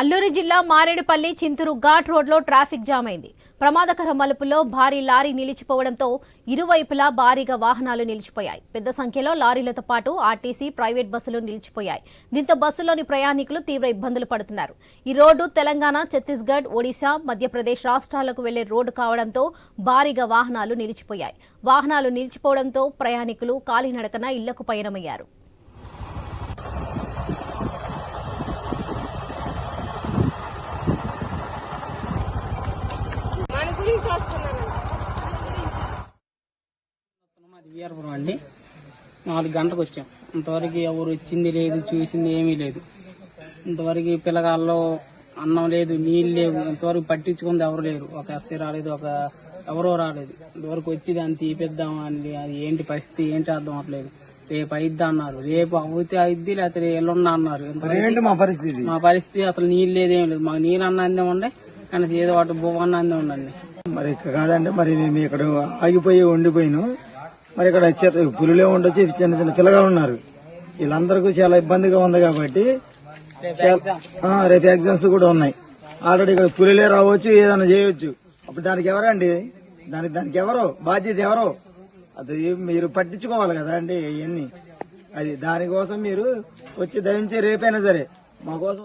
అల్లూరి జిల్లా మారేడుపల్లి చింతూరు ఘాట్ రోడ్లో traffic jam అయింది. ప్రమాదకర మలుపులో భారీ లారీ నిలిచిపోవడంతో ఇరువైపులా భారీగా వాహనాలు నిలిచిపోయాయి. పెద్ద సంఖ్యలో లారీలతో పాటు ఆర్టీసీ ప్రైవేట్ బస్సులు నిలిచిపోయాయి. దీంతో బస్సులోని ప్రయాణికులు తీవ్ర ఇబ్బందులు పడుతున్నారు. ఈ రోడ్డు తెలంగాణ ఛత్తీస్గఢ్ ఒడిశా మధ్యప్రదేశ్ రాష్ట్రాలకు వెళ్ళే రోడ్డు కావడంతో భారీగా వాహనాలు నిలిచిపోయాయి. వాహనాలు నిలిచిపోవడంతో ప్రయాణికులు కాలినడకన ఇళ్ళకు పయనమయ్యారు. అండి నాలుగు గంటలకు వచ్చాం. ఇంతవరకు ఎవరు వచ్చింది లేదు చూసింది ఏమీ లేదు. ఇంతవరకు ఈ పిల్లగాల్లో అన్నం లేదు నీళ్ళు లేవు. ఇంతవరకు పట్టించుకుంది ఎవరు లేరు. ఒక ఎస్సీ రాలేదు ఒక ఎవరో రాలేదు. ఇంతవరకు వచ్చి దాన్ని తీపిద్దాం అని అది ఏంటి పరిస్థితి ఏంటి అర్థం అవ్వట్లేదు రేపు అయిద్ది అన్నారు. రేపు అవుతే అయిద్ది లేకపోతే ఎల్లుండ అన్నారు. మా పరిస్థితి? మా పరిస్థితి అసలు నీళ్ళు లేదేం లేదు. మాకు నీళ్ళు అన్న అందే కానీ ఏదో ఒకటి భూమి అన్న అందే ఉండండి. మరి ఇక్కడ కాదండి మరి మేము ఇక్కడ ఆగిపోయి ఉండిపోయిను. మరి ఇక్కడ చేత పులులే ఉండొచ్చు చిన్న చిన్న పిల్లగాలు ఉన్నారు. వీళ్ళందరికీ చాలా ఇబ్బందిగా ఉంది కాబట్టి రేపు ఎగ్జామ్స్ కూడా ఉన్నాయి. ఆల్రెడీ ఇక్కడ పులులే రావచ్చు ఏదైనా చేయొచ్చు. అప్పుడు దానికి ఎవరండి? దానికి దానికి ఎవరో? బాధ్యత ఎవరో? అది మీరు పట్టించుకోవాలి కదా అండి ఇవన్నీ. అది దానికోసం మీరు వచ్చి దయించి రేపైనా సరే మా కోసం